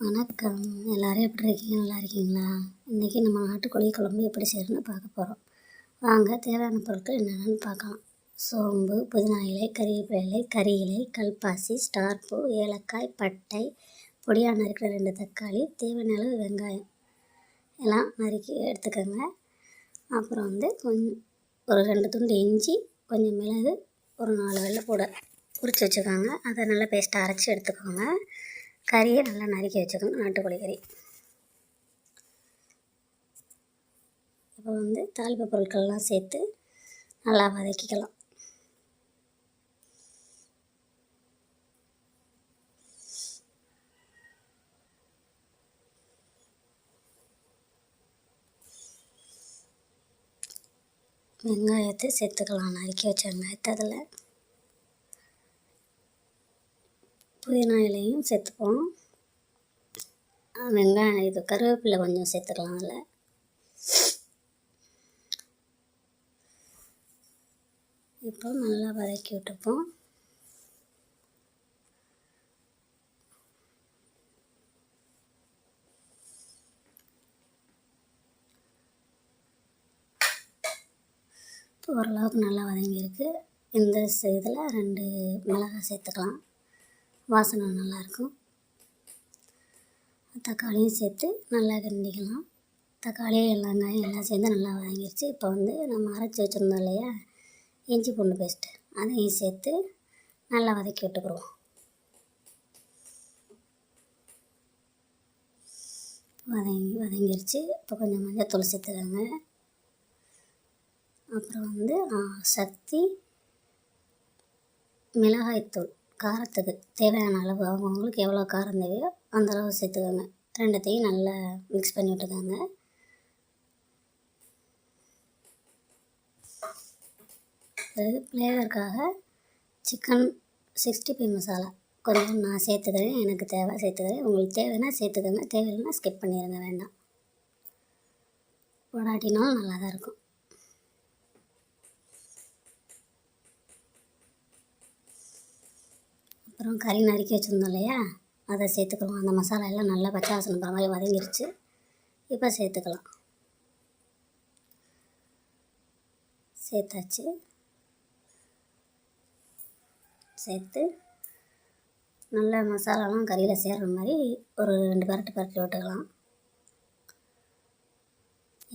வணக்கம். எல்லோரும் எப்படி இருக்கீங்க? நல்லா இருக்கீங்களா? இன்றைக்கி நம்ம நாட்டுக்கோழி குழம்பு எப்படி செய்யணும்னு பார்க்க போகிறோம் வாங்க தேவையான பொருட்கள் என்னென்னு பார்க்கலாம். சோம்பு புதினா இலை கறிவேப்பிலை இலை கறி இலை கல்பாசி ஸ்டார்பூ ஏலக்காய் பட்டை பொடியாக நறுக்கிற ரெண்டு தக்காளி தேவையான அளவு வெங்காயம். எல்லாம் நறுக்கி எடுத்துக்கோங்க. அப்புறம் வந்து கொஞ்சம் ஒரு ரெண்டு துண்டு இஞ்சி கொஞ்சம் மிளகு ஒரு நாலு வெள்ளை கூட உரித்து வச்சுக்கோங்க. அதை நல்லா பேஸ்ட்டாக அரைச்சி எடுத்துக்கோங்க. கறியை நல்லா நறுக்கி வச்சுக்கணும் நாட்டுக்கோழி கறி. இப்போ வந்து தாளிப்பு பொருட்கள்லாம் சேர்த்து நல்லா வதக்கிக்கலாம். வெங்காயத்தை சேர்த்துக்கலாம். நறுக்கி வச்ச வெங்காயத்தை அதில் புதினா இலையும் சேர்த்துப்போம். வெங்காயம் இது கருவேப்பிலை கொஞ்சம் சேர்த்துக்கலாம் அதில். இப்போ நல்லா வதக்கி விட்டுப்போம். ஓரளவுக்கு நல்லா வதங்கியிருக்கு. இந்த இதில் ரெண்டு மிளகாய் சேர்த்துக்கலாம். வாசனை நல்லாயிருக்கும். தக்காளியும் சேர்த்து நல்லா கிண்டிக்கலாம் தக்காளி வெங்காயம் எல்லாம் சேர்ந்து நல்லா வதங்கிடுச்சு இப்போ வந்து நம்ம அரைச்சி வச்சுருந்தோம் இல்லையா? இஞ்சி பூண்டு பேஸ்ட்டு அதையும் சேர்த்து நல்லா வதக்கி விட்டுக்குருவோம் வதங்கி வதங்கிருச்சு. இப்போ கொஞ்சம் மஞ்சள் தூள் சேர்த்துக்கோங்க. அப்புறம் வந்து சக்தி மிளகாய்த்தூள். காரத்துக்கு தேவையான அளவு. அவங்கவுங்களுக்கு எவ்வளோ காரம் தேவையோ அந்த அளவு சேர்த்துக்கோங்க. ரெண்டத்தையும் நல்லா மிக்ஸ் பண்ணி விட்டுக்கோங்க. ஃப்ளேவருக்காக சிக்கன் சிக்ஸ்டி ஃபைவ் மசாலா கொஞ்சம் நான் சேர்த்துக்கிறேன். எனக்கு தேவை சேர்த்துக்கிறேன். உங்களுக்கு தேவைன்னா சேர்த்துக்கோங்க. தேவையில்லைன்னா ஸ்கிப் பண்ணிடுங்க வேண்டாம். போடாட்டினாலும் நல்லா தான் இருக்கும். அப்புறம் கறி நறுக்கி வச்சுருந்தோம் இல்லையா? அதை சேர்த்துக்கலாம். அந்த மசாலா எல்லாம் நல்லா பச்சை வாசனை போகிற மாதிரி வதங்கிருச்சு. இப்போ சேர்த்துக்கலாம். சேர்த்தாச்சு. சேர்த்து நல்ல மசாலாலாம் கறியில் சேர்கிற மாதிரி ஒரு ரெண்டு பரட்டு பரட்டி விட்டுக்கலாம்.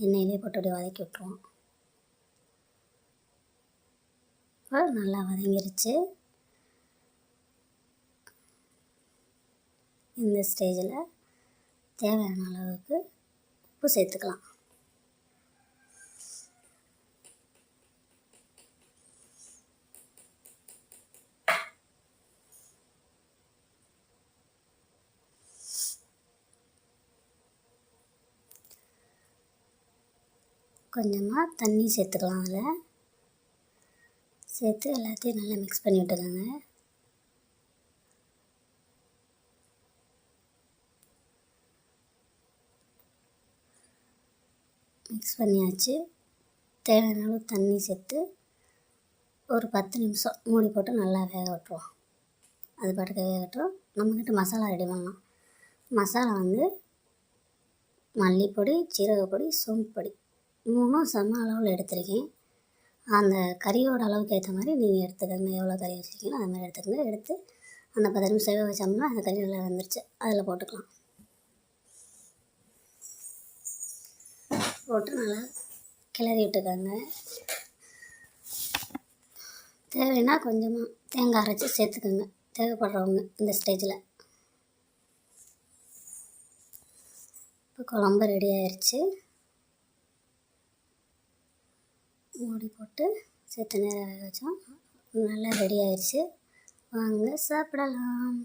எண்ணெயிலே போட்டு அப்படியே வதக்கி விட்ருவோம் இப்போ நல்லா வதங்கிருச்சு. இந்த ஸ்டேஜில் தேவையான அளவுக்கு உப்பு சேர்த்துக்கலாம். கொஞ்சமாக தண்ணி சேர்த்துக்கலாம் அதில். சேர்த்து எல்லாத்தையும் நல்லா மிக்ஸ் பண்ணி விட்டுக்கோங்க. மிக்ஸ் பண்ணியாச்சு. தேவையான அளவு தண்ணி சேர்த்து ஒரு பத்து நிமிஷம் மூடி போட்டு நல்லா வேக விட்டுருவோம். அது பாட்டுக்கு வேகட்டும் நம்மக்கிட்ட மசாலா ரெடி பண்ணலாம் மசாலா வந்து மல்லிப்பொடி சீரகப்பொடி சோம்பு பொடி மூணும் சம அளவில் எடுத்திருக்கேன். அந்த கறியோட அளவுக்கு ஏற்ற மாதிரி நீங்கள் எடுத்துக்கோங்க. எவ்வளோ கறி வச்சுருக்கீங்களோ அது மாதிரி எடுத்துக்கோங்க. எடுத்து அந்த பத்து நிமிஷம் வேக வச்சோம்னா அந்த கறி நல்லா வந்துருச்சு. அதில் போட்டுக்கலாம். போட்டு நல்லா கிளறி விட்டுக்கோங்க. தேவைன்னா கொஞ்சமாக தேங்காய் அரைச்சி சேர்த்துக்கோங்க. தேவைப்படுறவங்க இந்த ஸ்டேஜில் இப்போ குழம்பு ரெடி ஆயிடுச்சு மூடி போட்டு சேர்த்து நேரம் வச்சோம் நல்லா ரெடி ஆயிடுச்சு வாங்க சாப்பிடலாம்.